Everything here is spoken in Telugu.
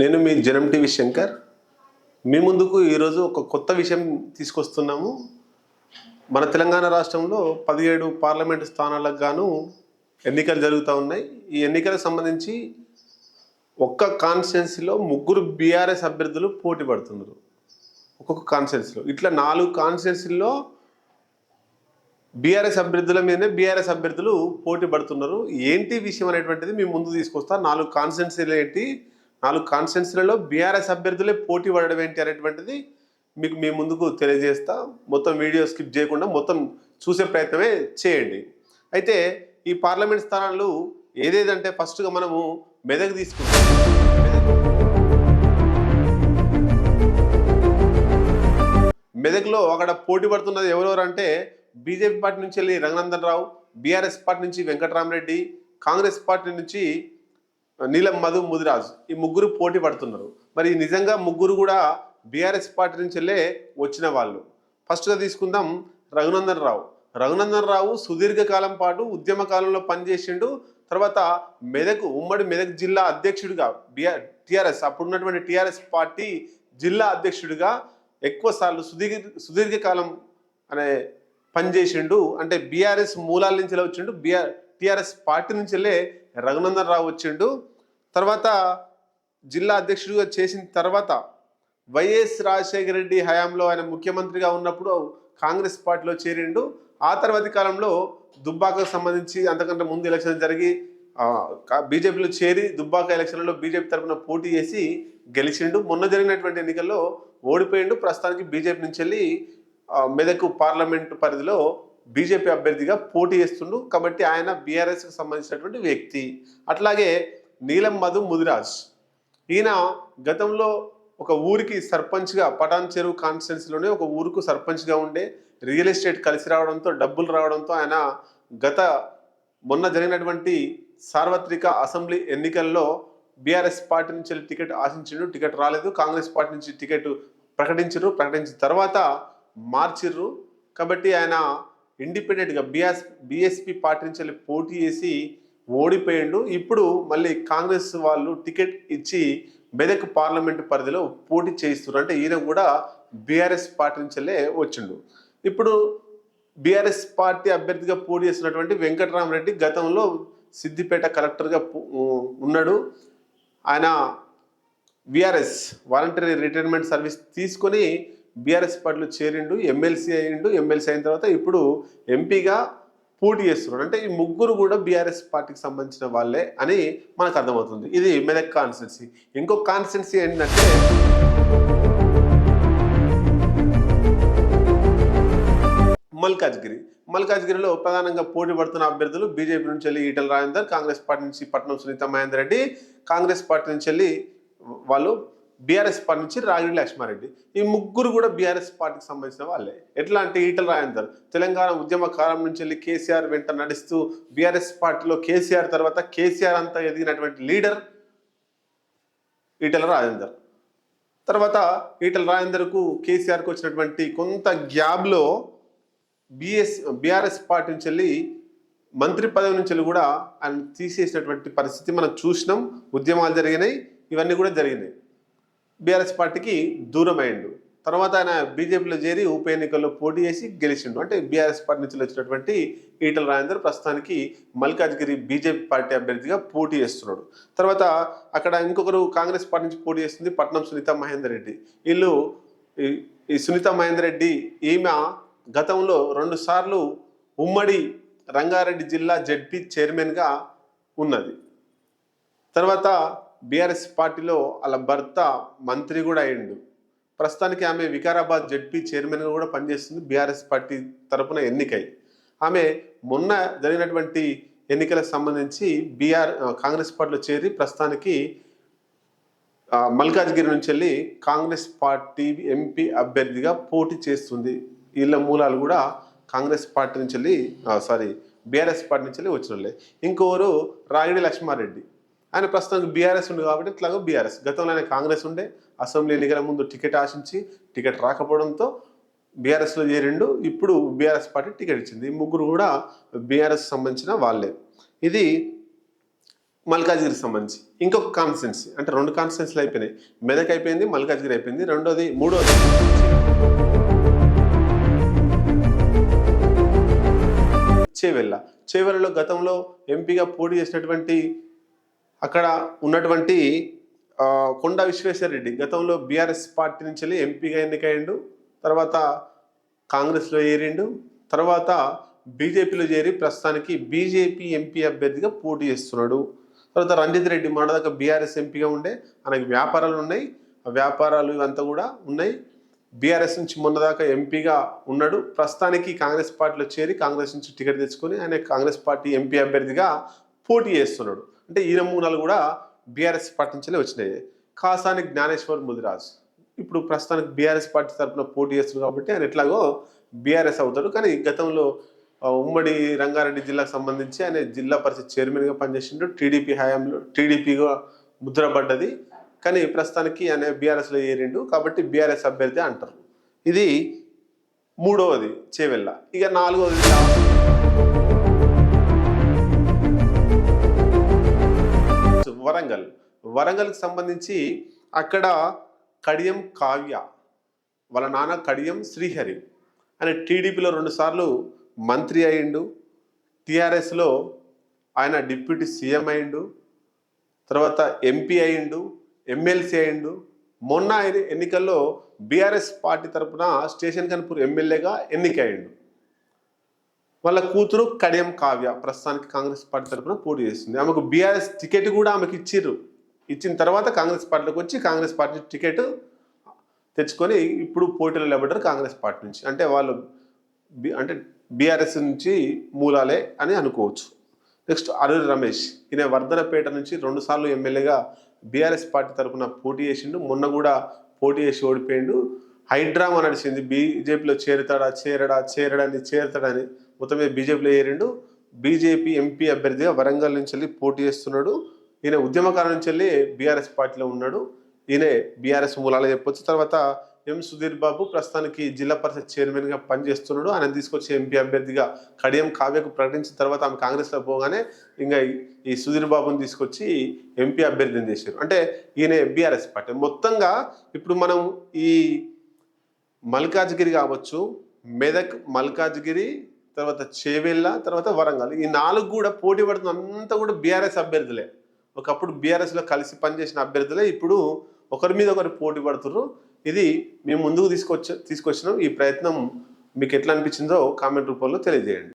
నేను మీ జనం టీవీ శంకర్. మీ ముందుకు ఈరోజు ఒక కొత్త విషయం తీసుకొస్తున్నాము. మన తెలంగాణ రాష్ట్రంలో పదిహేడు పార్లమెంటు స్థానాలకు గాను ఎన్నికలు జరుగుతూ ఉన్నాయి. ఈ ఎన్నికలకు సంబంధించి ఒక్క కాన్స్టిట్యున్సీలో ముగ్గురు బీఆర్ఎస్ అభ్యర్థులు పోటీ పడుతున్నారు. ఒక్కొక్క కాన్స్టిట్యున్సీలో. ఇట్లా నాలుగు కాన్స్టిట్యున్సీల్లో బీఆర్ఎస్ అభ్యర్థుల మీదనే బీఆర్ఎస్ అభ్యర్థులు పోటీ పడుతున్నారు. ఏంటి విషయం అనేటువంటిది మేము ముందు తీసుకొస్తా. నాలుగు కాన్స్టిట్యున్సీలు ఏంటి? నాలుగు కాన్స్టిట్యున్సీలలో బీఆర్ఎస్ అభ్యర్థులే పోటీ పడడం ఏంటి అనేటువంటిది మీకు మీ ముందుకు తెలియజేస్తా. మొత్తం వీడియో స్కిప్ చేయకుండా మొత్తం చూసే ప్రయత్నమే చేయండి. అయితే ఈ పార్లమెంట్ స్థానాలు ఏదేదంటే ఫస్ట్గా మనము మెదక్ తీసుకుంటాం మెదక్లో అక్కడ పోటీ పడుతున్నది ఎవరెవరు అంటే బీజేపీ పార్టీ నుంచి వెళ్ళి రంగనందన్ రావు బీఆర్ఎస్ పార్టీ నుంచి వెంకటరామరెడ్డి కాంగ్రెస్ పార్టీ నుంచి నీలం మధు ముదిరాజ్ ఈ ముగ్గురు పోటీ పడుతున్నారు. మరి నిజంగా ముగ్గురు కూడా బీఆర్ఎస్ పార్టీ నుంచి వెళ్ళే వచ్చిన వాళ్ళు. ఫస్ట్గా తీసుకుందాం రఘునందన్ రావు రఘునందన్ రావు సుదీర్ఘకాలం పాటు ఉద్యమ కాలంలో పనిచేసిండు. తర్వాత మెదక్ ఉమ్మడి మెదక్ జిల్లా అధ్యక్షుడిగా బిఆర్ టీఆర్ఎస్ అప్పుడున్నటువంటి టీఆర్ఎస్ పార్టీ జిల్లా అధ్యక్షుడిగా ఎక్కువసార్లు సుదీర్ఘ సుదీర్ఘకాలం అనే పనిచేసిండు. అంటే బీఆర్ఎస్ మూలాల నుంచి వెళ్ళి వచ్చిండు. బీఆర్ టీఆర్ఎస్ పార్టీ నుంచి వెళ్ళే రఘునందన్ రావు వచ్చిండు. తర్వాత జిల్లా అధ్యక్షుడిగా చేసిన తర్వాత వైఎస్ రాజశేఖర రెడ్డి హయాంలో ఆయన ముఖ్యమంత్రిగా ఉన్నప్పుడు కాంగ్రెస్ పార్టీలో చేరిండు. ఆ తర్వాతి కాలంలో దుబ్బాకకు సంబంధించి అంతకంటే ముందు ఎలక్షన్ జరిగి బీజేపీలో చేరి దుబ్బాక ఎలక్షన్లలో బీజేపీ తరఫున పోటీ చేసి గెలిచిండు. మొన్న జరిగినటువంటి ఎన్నికల్లో ఓడిపోయిండు. ప్రస్తుతానికి బీజేపీ నుంచి వెళ్ళి మెదకు మెదక్ పార్లమెంటు పరిధిలో బీజేపీ అభ్యర్థిగా పోటీ చేస్తుండు. కాబట్టి ఆయన బీఆర్ఎస్కి సంబంధించినటువంటి వ్యక్తి. అట్లాగే నీలం మధు ముదిరాజ్. ఈయన గతంలో ఒక ఊరికి సర్పంచ్గా పటాన్ చెరువు కాన్స్టిట్యున్సీలోనే ఒక ఊరుకు సర్పంచ్గా ఉండే రియల్ ఎస్టేట్ కలిసి రావడంతో డబ్బులు రావడంతో ఆయన గత మొన్న జరిగినటువంటి సార్వత్రిక అసెంబ్లీ ఎన్నికల్లో బీఆర్ఎస్ పార్టీ నుంచి వెళ్ళి టికెట్ ఆశించిండు టికెట్ రాలేదు. కాంగ్రెస్ పార్టీ నుంచి టికెట్ ప్రకటించరు ప్రకటించిన తర్వాత మార్చిర్రు. కాబట్టి ఆయన ఇండిపెండెంట్గా బిఎస్ బిఎస్పి పార్టీ నుంచి వెళ్ళి పోటీ చేసి ఓడిపోయిండు. ఇప్పుడు మళ్ళీ కాంగ్రెస్ వాళ్ళు టికెట్ ఇచ్చి మెదక్ పార్లమెంటు పరిధిలో పోటీ చేయిస్తున్నారు. అంటే ఈయన కూడా బీఆర్ఎస్ పార్టీ నుంచే వచ్చిండు. ఇప్పుడు బీఆర్ఎస్ పార్టీ అభ్యర్థిగా పోటీ చేస్తున్నటువంటి వెంకటరామరెడ్డి గతంలో సిద్దిపేట కలెక్టర్గా ఉన్నాడు. ఆయన విఆర్ఎస్ వాలంటరీ రిటైర్మెంట్ సర్వీస్ తీసుకొని బీఆర్ఎస్ పార్టీలో చేరిండు. ఎమ్మెల్సీ అయ్యిండు. ఎమ్మెల్సీ అయిన తర్వాత ఇప్పుడు ఎంపీగా పోటీ చేస్తున్నారు. అంటే ఈ ముగ్గురు కూడా బీఆర్ఎస్ పార్టీకి సంబంధించిన వాళ్ళే అని మనకు అర్థమవుతుంది. ఇది మెదక్ కాన్స్టిట్యున్సీ ఇంకో కాన్స్టిట్యున్సీ ఏంటంటే మల్కాజ్గిరి. మల్కాజ్గిరిలో ప్రధానంగా పోటీ పడుతున్న అభ్యర్థులు బీజేపీ నుంచి వెళ్ళి ఈటల రాజేందర్ కాంగ్రెస్ పార్టీ నుంచి పట్నం సునీత మహేందర్ రెడ్డి కాంగ్రెస్ పార్టీ నుంచి వెళ్ళి వాళ్ళు బీఆర్ఎస్ పార్టీ నుంచి రాగిడి లక్ష్మారెడ్డి. ఈ ముగ్గురు కూడా బీఆర్ఎస్ పార్టీకి సంబంధించిన వాళ్ళే. ఎట్లా అంటే ఈటల రాజేందర్ తెలంగాణ ఉద్యమ కాలం నుంచి వెళ్ళి కేసీఆర్ వెంట నడుస్తూ బీఆర్ఎస్ పార్టీలో కేసీఆర్ తర్వాత కేసీఆర్ అంతా ఎదిగినటువంటి లీడర్ ఈటల రాజేందర్ తర్వాత ఈటల రాజేందర్కు కేసీఆర్కు వచ్చినటువంటి కొంత గ్యాబ్లో బిఎస్ బీఆర్ఎస్ పార్టీ నుంచి వెళ్ళి మంత్రి పదవి నుంచి వెళ్ళి కూడా ఆయన తీసేసినటువంటి పరిస్థితి మనం చూసినాం. ఉద్యమాలు జరిగినాయి. ఇవన్నీ కూడా జరిగినాయి. బీఆర్ఎస్ పార్టీకి దూరం అయిండు తర్వాత ఆయన బీజేపీలో చేరి ఉప ఎన్నికల్లో పోటీ చేసి గెలిచిండు. అంటే బీఆర్ఎస్ పార్టీ నుంచి వచ్చినటువంటి ఈటల రాజేందర్ ప్రస్తుతానికి మల్కాజ్గిరి బీజేపీ పార్టీ అభ్యర్థిగా పోటీ చేస్తున్నాడు. తర్వాత అక్కడ ఇంకొకరు కాంగ్రెస్ పార్టీ నుంచి పోటీ చేస్తుంది పట్నం సునీత మహేందర్ రెడ్డి. వీళ్ళు ఈ- సునీత మహేందర్ రెడ్డి ఈమె గతంలో రెండుసార్లు ఉమ్మడి రంగారెడ్డి జిల్లా జడ్పీ చైర్మన్గా ఉన్నది. తర్వాత బీఆర్ఎస్ పార్టీలో వాళ్ళ భర్త మంత్రి కూడా అయ్యిండు. ప్రస్తుతానికి ఆమె వికారాబాద్ జడ్పీ చైర్మన్గా కూడా పనిచేస్తుంది. బీఆర్ఎస్ పార్టీ తరపున ఎన్నికై. ఆమె మొన్న జరిగినటువంటి ఎన్నికలకు సంబంధించి బీఆర్ కాంగ్రెస్ పార్టీలో చేరి ప్రస్తుతానికి మల్కాజ్గిరి నుంచి వెళ్ళి కాంగ్రెస్ పార్టీ ఎంపీ అభ్యర్థిగా పోటీ చేస్తుంది. వీళ్ళ మూలాలు కూడా కాంగ్రెస్ పార్టీ నుంచి వెళ్ళి సారీ బీఆర్ఎస్ పార్టీ నుంచి వెళ్ళి వచ్చిన వాళ్ళే రాగిడి లక్ష్మారెడ్డి. ఆయన ప్రస్తుతానికి బీఆర్ఎస్ ఉంది కాబట్టి ఇట్లాగో బీఆర్ఎస్ గతంలో ఆయన కాంగ్రెస్ ఉండే అసెంబ్లీ ఎన్నికల ముందు టికెట్ ఆశించి టికెట్ రాకపోవడంతో బీఆర్ఎస్లో చేరిండు. ఇప్పుడు బీఆర్ఎస్ పార్టీ టికెట్ ఇచ్చింది. ఈ ముగ్గురు కూడా బీఆర్ఎస్ సంబంధించిన వాళ్ళే. ఇది మల్కాజ్గిరికి సంబంధించి. ఇంకొక కాన్స్టెన్సీ అంటే రెండు కాన్స్టెన్సీలు అయిపోయినాయి. మెదక్ అయిపోయింది మల్కాజ్గిరి అయిపోయింది. రెండోది మూడోది. చేవెళ్ళ. చేవెళ్ళలో గతంలో ఎంపీగా పోటీ చేసినటువంటి అక్కడ ఉన్నటువంటి కొండ విశ్వేశ్వర రెడ్డి గతంలో బీఆర్ఎస్ పార్టీ నుంచి వెళ్ళి ఎంపీగా ఎన్నికయ్యిండు తర్వాత కాంగ్రెస్లో చేరిండు తర్వాత బీజేపీలో చేరి ప్రస్తుతానికి బీజేపీ ఎంపీ అభ్యర్థిగా పోటీ చేస్తున్నాడు. తర్వాత రంజిత్ రెడ్డి మొన్నదాకా బీఆర్ఎస్ ఎంపీగా ఉండే ఆయనకి వ్యాపారాలు ఉన్నాయి ఆ వ్యాపారాలు ఇవంతా కూడా ఉన్నాయి. బీఆర్ఎస్ నుంచి మొన్నదాకా ఎంపీగా ఉన్నాడు. ప్రస్తుతానికి కాంగ్రెస్ పార్టీలో చేరి కాంగ్రెస్ నుంచి టికెట్ తెచ్చుకొని ఆయన కాంగ్రెస్ పార్టీ ఎంపీ అభ్యర్థిగా పోటీ చేస్తున్నాడు. అంటే ఈ నమూనాలు కూడా బీఆర్ఎస్ పార్టీ నుంచే వచ్చినాయి. కాసాని జ్ఞానేశ్వర్ ముదిరాజ్. ఇప్పుడు ప్రస్తుతానికి బీఆర్ఎస్ పార్టీ తరఫున పోటీ చేస్తున్నారు కాబట్టి ఆయన ఎట్లాగో బీఆర్ఎస్ అవుతాడు. కానీ గతంలో ఉమ్మడి రంగారెడ్డి జిల్లాకు సంబంధించి ఆయన జిల్లా పరిషత్ చైర్మన్గా పనిచేసిండు. టీడీపీ హయాంలో టీడీపీగా ముద్రపడ్డది కానీ ప్రస్తుతానికి ఆయన బీఆర్ఎస్లో ఏరిండు కాబట్టి బీఆర్ఎస్ అభ్యర్థి అంటారు. ఇది మూడవది చేవెళ్ళ. ఇక నాలుగవది వరంగల్కి సంబంధించి అక్కడ కడియం కావ్య వాళ్ళ నాన్న కడియం శ్రీహరి ఆయన టీడీపీలో రెండుసార్లు మంత్రి అయిండు టీఆర్ఎస్లో ఆయన డిప్యూటీ సీఎం అయిండు తర్వాత ఎంపీ అయిండు ఎమ్మెల్సీ అయిండు మొన్న ఆయన ఎన్నికల్లో బీఆర్ఎస్ పార్టీ తరఫున స్టేషన్ కన్పూర్ ఎమ్మెల్యేగా ఎన్నికయ్యిండు. వాళ్ళ కూతురు కడియం కావ్య ప్రస్తుతానికి కాంగ్రెస్ పార్టీ తరపున పోటీ చేస్తుంది. ఆమెకు బీఆర్ఎస్ టికెట్ కూడా ఆమెకి ఇచ్చిర్రు ఇచ్చిన తర్వాత కాంగ్రెస్ పార్టీలోకి వచ్చి కాంగ్రెస్ పార్టీ టికెట్ తెచ్చుకొని ఇప్పుడు పోటీలో నిలబడ్డారు కాంగ్రెస్ పార్టీ నుంచి. అంటే వాళ్ళు బి అంటే బీఆర్ఎస్ నుంచి మూలాలే అని అనుకోవచ్చు. నెక్స్ట్ అరుణ్ రమేష్. ఈయన వర్ధనపేట నుంచి రెండుసార్లు ఎమ్మెల్యేగా బీఆర్ఎస్ పార్టీ తరఫున పోటీ చేసిండు. మొన్న కూడా పోటీ చేసి ఓడిపోయిండు. హైడ్రామా నడిచింది. బీజేపీలో చేరుతాడా చేరడా చేరడని చేరతాడని మొత్తం మీద బీజేపీలో చేరిండు. బీజేపీ ఎంపీ అభ్యర్థిగా వరంగల్ నుంచి వెళ్ళి పోటీ చేస్తున్నాడు. ఈయన ఉద్యమకాలం నుంచి వెళ్ళి బీఆర్ఎస్ పార్టీలో ఉన్నాడు. ఈయనే బీఆర్ఎస్ మూలాలు చెప్పొచ్చు. తర్వాత ఎం సుధీర్ బాబు ప్రస్తుతానికి జిల్లా పరిషత్ చైర్మన్గా పనిచేస్తున్నాడు. ఆయన తీసుకొచ్చి ఎంపీ అభ్యర్థిగా కడియం కావ్యకు ప్రకటించిన తర్వాత ఆమె కాంగ్రెస్లో పోగానే ఇంకా ఈ- ఈ సుధీర్ బాబుని తీసుకొచ్చి ఎంపీ అభ్యర్థిని చేశారు. అంటే ఈయన బీఆర్ఎస్ పార్టీ. మొత్తంగా ఇప్పుడు మనం ఈ మల్కాజ్గిరి కావచ్చు మెదక్ మల్కాజ్గిరి తర్వాత చేవెళ్ళ తర్వాత వరంగల్ ఈ నాలుగు కూడా పోటీ పడుతున్న అంతా కూడా బీఆర్ఎస్ అభ్యర్థులే. ఒకప్పుడు బీఆర్ఎస్లో కలిసి పనిచేసిన అభ్యర్థులే ఇప్పుడు ఒకరి మీద ఒకరు పోటీ పడుతున్నారు ఇది మేము ముందుకు తీసుకొచ్చ తీసుకొచ్చినాం. ఈ ప్రయత్నం మీకు ఎట్లా అనిపించిందో కామెంట్ రూపంలో తెలియజేయండి.